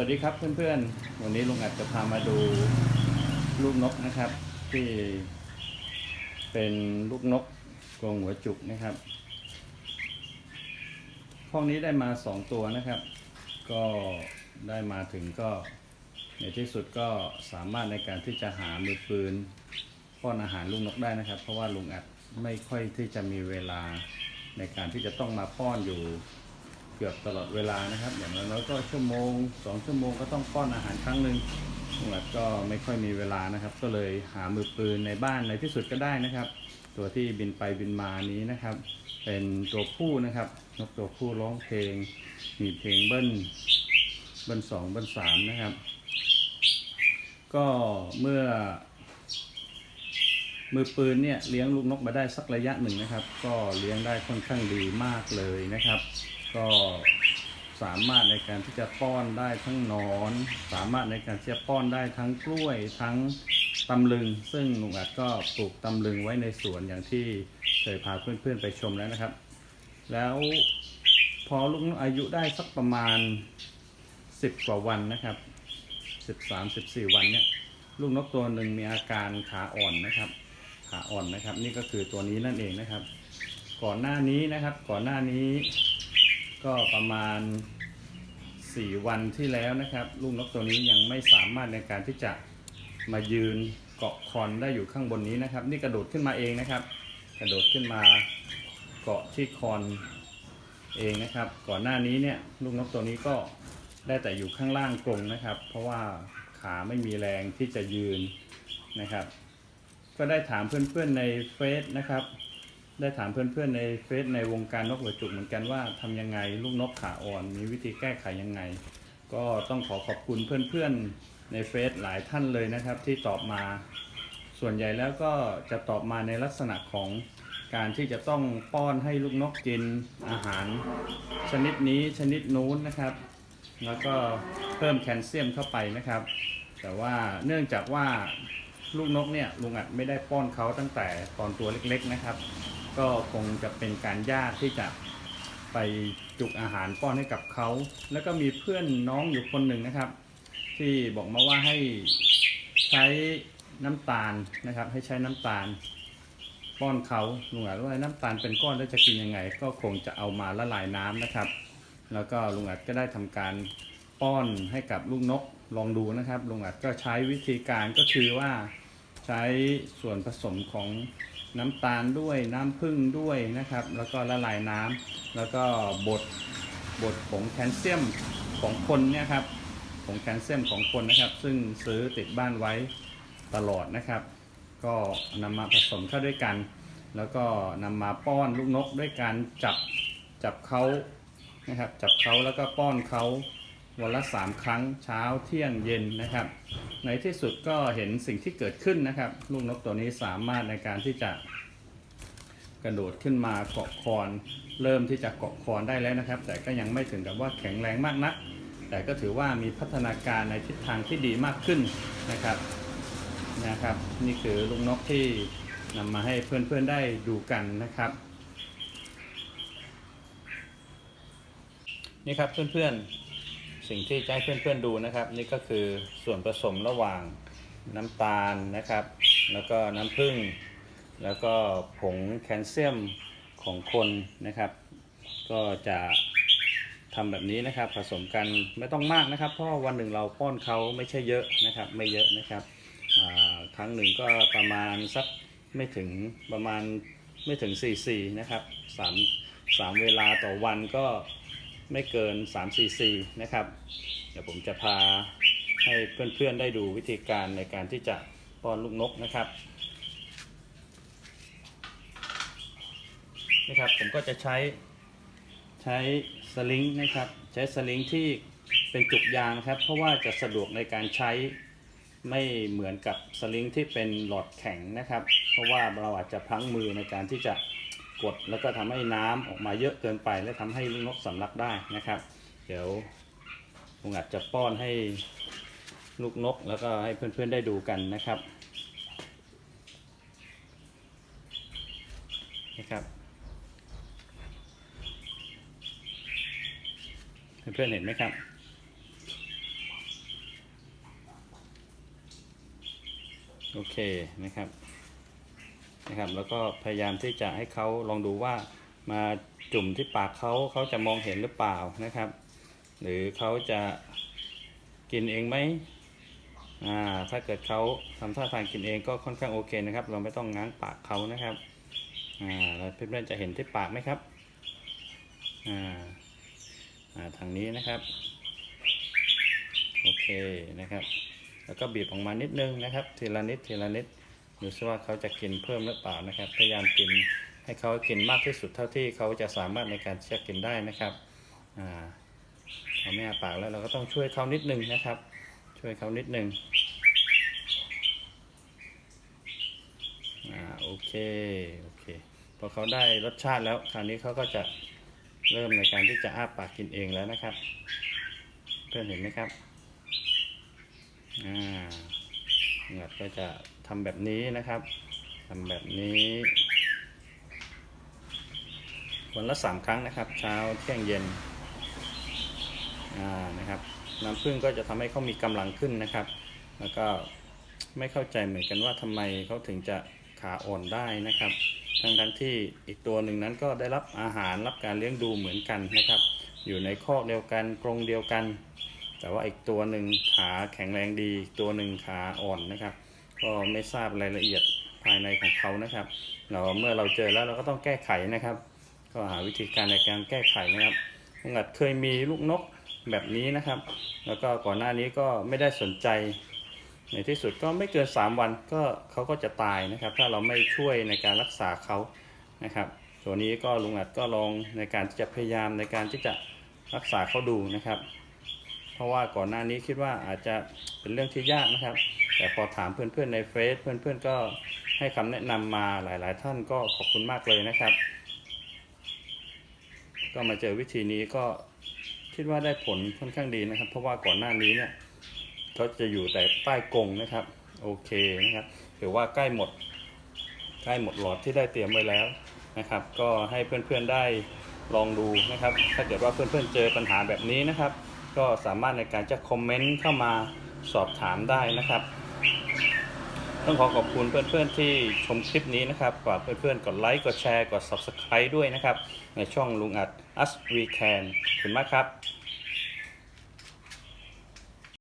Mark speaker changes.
Speaker 1: วัสดีครับเพื่อนๆ วันนี้ลุงอัดจะพามาดูลูกนกนะครับ ที่เป็นลูกนกกรงหัวจุกนะครับห้องนี้ได้มาสองตัวนะครับ ก็ได้มาถึงก็ในที่สุดก็สามารถในการที่จะหามือปืนป้อนอาหารลูกนกได้นะครับ เพราะว่าลุงอัดไม่ค่อยที่จะมีเวลาในการที่จะต้องมาป้อนอยู่ เกือบตลอดเวลานะครับ อย่างน้อยก็ชั่วโมงสองชั่วโมงก็ต้องป้อนอาหารครั้งหนึ่งลุงอัดก็ไม่ค่อยมีเวลานะครับ ก็เลยหามือปืนในบ้านในที่สุดก็ได้นะครับ ตัวที่บินไปบินมานี้นะครับ เป็นตัวผู้นะครับนกตัวผู้ร้องเพลง มีเพลงเบิ้ลเบิ้ลสองเบิ้ลสามนะครับ ก็เมื่อ มือปืนเนี่ยเลี้ยงลูกนกมาได้สักระยะหนึ่งนะครับ ก็เลี้ยงได้ค่อนข้างดีมากเลยนะครับ ก็สามารถในการที่จะป้อนได้ทั้งนอน สามารถในการที่จะป้อนได้ทั้งกล้วยทั้งตำลึง ซึ่งลุงอัดก็ปลูกตำลึงไว้ในสวนอย่างที่เคยพาเพื่อนๆไปชมแล้วนะครับ แล้วพอลูกนกอายุได้สักประมาณ 10 กว่าวันนะครับ 13 14 วันเนี่ยลูกนกตัวหนึ่งมีอาการขาอ่อนนะครับ ขาอ่อนนะครับ นี่ก็คือตัวนี้นั่นเองนะครับ ก่อนหน้านี้นะครับ ก่อนหน้านี้ ก็ประมาณ 4 วันที่แล้วนะครับลูกนกตัวนี้ยังไม่สามารถในการที่จะมายืนเกาะคอนได้อยู่ข้างบนนี้นะครับ นี่กระโดดขึ้นมาเองนะครับ กระโดดขึ้นมาเกาะที่คอนเองนะครับ ก่อนหน้านี้เนี่ยลูกนกตัวนี้ก็ได้แต่อยู่ข้างล่างกรงนะครับ เพราะว่าขาไม่มีแรงที่จะยืนนะครับ ก็ได้ถามเพื่อนๆในเฟซนะครับ ได้ถามเพื่อนๆในเฟซในวงการนกหัวจุกเหมือนกันว่าทำยังไงลูกนกขาอ่อน มีวิธีแก้ไขยังไง ก็ต้องขอขอบคุณเพื่อนๆในเฟซหลายท่านเลยนะครับ ที่ตอบมา ส่วนใหญ่แล้วก็จะตอบมาในลักษณะของการที่จะต้องป้อนให้ลูกนกกินอาหาร ชนิดนี้ชนิดนู้นนะครับ แล้วก็เพิ่มแคลเซียมเข้าไปนะครับ แต่ว่าเนื่องจากว่าลูกนกเนี่ยลุงอัดไม่ได้ป้อนเขาตั้งแต่ตอนตัวเล็กๆนะครับ ก็คงจะเป็นการยากที่จะไปจุกอาหารป้อนให้กับเขา แล้วก็มีเพื่อนน้องอยู่คนหนึ่งนะครับ ที่บอกมาว่าให้ใช้น้ำตาลนะครับ ให้ใช้น้ำตาล ป้อนเขาลุงอัดว่าน้ำตาลเป็นก้อนแล้วจะกินยังไง ก็คงจะเอามาละลายน้ำนะครับ แล้วก็ลุงอัดก็ได้ทำการป้อนให้กับลูกนกลองดูนะครับลุงอัดก็ใช้วิธีการก็คือว่าใช้ส่วนผสมของ น้ำตาลด้วยน้ำผึ้งด้วยนะครับ แล้วก็ละลายน้ำแล้วก็บดบดผงแคลเซียมของคนเนี่ยครับผงแคลเซียมของคนนะครับ ซึ่งซื้อติดบ้านไว้ตลอดนะครับ ก็นำมาผสมเข้าด้วยกัน แล้วก็นำมาป้อนลูกนกด้วยการจับจับเขานะครับ จับเขาแล้วก็ป้อนเขา วันละสามครั้งเช้าเที่ยงเย็นนะครับ ในที่สุดก็เห็นสิ่งที่เกิดขึ้นนะครับ ลูกนกตัวนี้สามารถในการที่จะกระโดดขึ้นมาเกาะคอนเริ่มที่จะเกาะคอนได้แล้วนะครับ แต่ก็ยังไม่ถึงกับว่าแข็งแรงมากนัก แต่ก็ถือว่ามีพัฒนาการในทิศทางที่ดีมากขึ้นนะครับนะครับ นี่คือลูกนกที่นำมาให้เพื่อนๆได้ดูกันนะครับนี่ครับเพื่อนๆ สิ่งที่จะให้เพื่อนๆดูนะครับ นี่ก็คือส่วนผสมระหว่างน้ำตาลนะครับ แล้วก็น้ำผึ้งแล้วก็ผงแคลเซียมของคนนะครับ ก็จะทำแบบนี้นะครับผสมกันไม่ต้องมากนะครับ เพราะวันหนึ่งเราป้อนเขาไม่ใช่เยอะนะครับ ไม่เยอะนะครับครั้งหนึ่งก็ประมาณสักไม่ถึงประมาณไม่ถึง4 4นะครับสามสามเวลาต่อวันก็ ไม่เกิน3 4 4นะครับ เดี๋ยวผมจะพาให้เพื่อนๆได้ดูวิธีการในการที่จะป้อนลูกนกนะครับนี่ครับผมก็จะใช้ใช้สลิงนะครับใช้สลิงที่เป็นจุกยางครับ เพราะว่าจะสะดวกในการใช้ไม่เหมือนกับสลิงที่เป็นหลอดแข็งนะครับ เพราะว่าเราอาจจะพลั้งมือในการที่จะ กดแล้วก็ทำให้น้ำออกมาเยอะเกินไป และทำให้ลูกนกสำลักได้นะครับ เดี๋ยวผมอาจจะป้อนให้ลูกนกแล้วก็ให้เพื่อนๆได้ดูกันนะครับนะครับเพื่อนๆเห็นไหมครับโอเคนะครับ นะครับ แล้วก็พยายามที่จะให้เขาลองดูว่ามาจุ่มที่ปากเขาเขาจะมองเห็นหรือเปล่านะครับ หรือเขาจะกินเองไหมอ่าถ้าเกิดเขาทำท่าทางกินเองก็ค่อนข้างโอเคนะครับ เราไม่ต้องง้างปากเขานะครับอ่าแล้วเพื่อนๆจะเห็นที่ปากไหมครับอ่าอ่าทางนี้นะครับโอเคนะครับ แล้วก็บีบออกมานิดนึงนะครับ ทีละนิดทีละนิด ดูซิว่าเขาจะกินเพิ่มหรือเปล่านะครับ พยายามกินให้เขากินมากที่สุดเท่าที่เขาจะสามารถในการที่จะกินได้นะครับอ่าเขาไม่อาปากแล้วเราก็ต้องช่วยเขานิดนึงนะครับ ช่วยเขานิดนึงอ่าโอเคโอเคพอเขาได้รสชาติแล้วคราวนี้เขาก็จะเริ่มในการที่จะอ้าปากกินเองแล้วนะครับ เพื่อนเห็นไหมครับอ่าหงัดก็จะ ทำแบบนี้นะครับทำแบบนี้วันละสามครั้งนะครับ เช้าเที่ยงเย็นอ่านะครับน้ำผึ้งก็จะทำให้เขามีกำลังขึ้นนะครับ แล้วก็ไม่เข้าใจเหมือนกันว่าทำไมเขาถึงจะขาอ่อนได้นะครับ ทั้งทั้งที่อีกตัวหนึ่งนั้นก็ได้รับอาหารรับการเลี้ยงดูเหมือนกันนะครับ อยู่ในคอกเดียวกันกรงเดียวกัน แต่ว่าอีกตัวหนึ่งขาแข็งแรงดี ตัวหนึ่งขาอ่อนนะครับ ก็ไม่ทราบรายละเอียดภายในของเขานะครับเราเมื่อเราเจอแล้วเราก็ต้องแก้ไขนะครับ ก็หาวิธีการในการแก้ไขนะครับลุงอัดเคยมีลูกนกแบบนี้นะครับ แล้วก็ก่อนหน้านี้ก็ไม่ได้สนใจในที่สุดก็ไม่เกิน 3 วันก็เขาก็จะตายนะครับ ถ้าเราไม่ช่วยในการรักษาเขานะครับตัวนี้ก็ลุงอัดก็ลองในการที่จะพยายามในการที่จะรักษาเขาดูนะครับ เพราะว่าก่อนหน้านี้คิดว่าอาจจะเป็นเรื่องที่ยากนะครับ แต่พอถามเพื่อนๆในเฟซเพื่อนๆก็ให้คำแนะนำมาหลาย ๆ ท่านก็ขอบคุณมากเลยนะครับ ก็มาเจอวิธีนี้ก็คิดว่าได้ผลค่อนข้างดีนะครับ เพราะว่าก่อนหน้านี้เนี่ยเขาจะอยู่แต่ใต้กรงนะครับ โอเคนะครับถือว่าใกล้หมด ใกล้หมดหลอดที่ได้เตรียมไว้แล้วนะครับ ก็ให้เพื่อนๆได้ลองดูนะครับ ถ้าเกิดว่าเพื่อนๆเจอปัญหาแบบนี้นะครับ ก็สามารถในการจะคอมเมนต์เข้ามาสอบถามได้นะครับ ต้องขอขอบคุณเพื่อนๆที่ชมคลิปนี้นะครับฝากเพื่อนๆกดไลค์กดแชร์กด Subscribe ด้วยนะครับ ในช่องลุงอัด Us We Can ขอบคุณมากครับ